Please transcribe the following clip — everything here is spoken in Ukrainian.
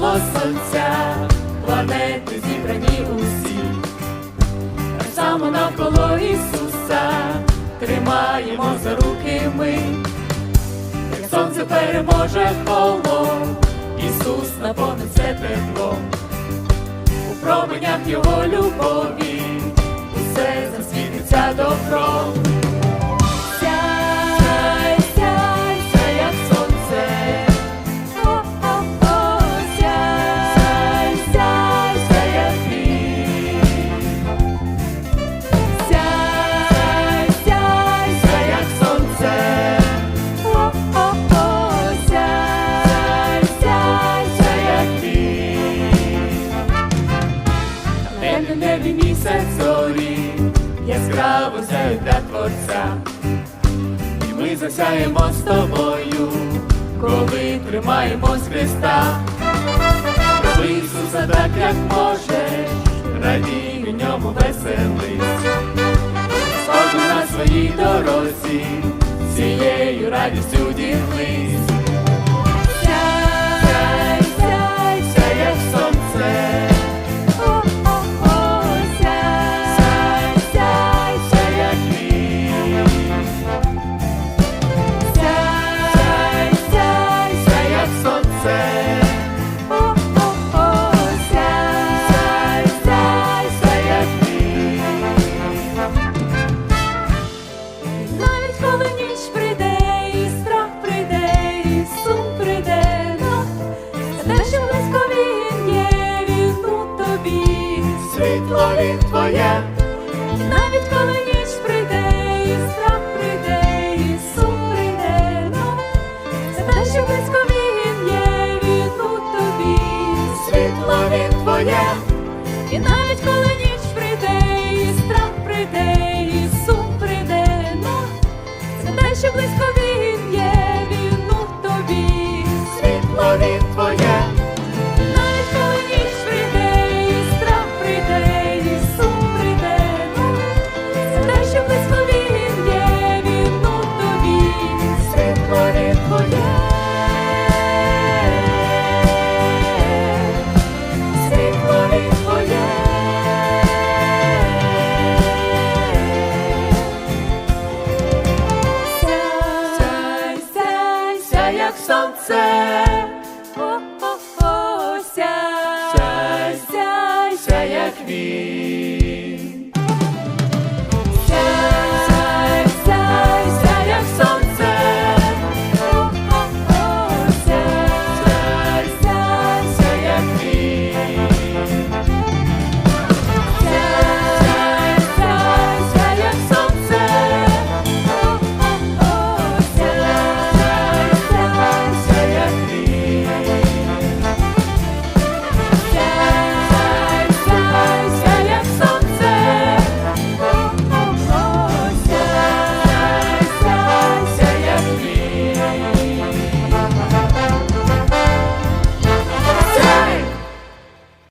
сонця, планети зібрані усі, само навколо Ісуса, тримаємо за руки ми, як сонце переможе холод, Ісус наповнить все теплом, у променях Його любові, Небі, небі місяць зорі, яскраво сяють для Творця. І ми засяємо з тобою, коли тримаємось Христа. Роби Ісуса так, як можеш, радій у ньому веселись. Сходу на своїй дорозі, цією радістю ділись. Твоє. І навіть коли ніч прийде, і страх прийде, і сум прийде, ну це те, що близько there.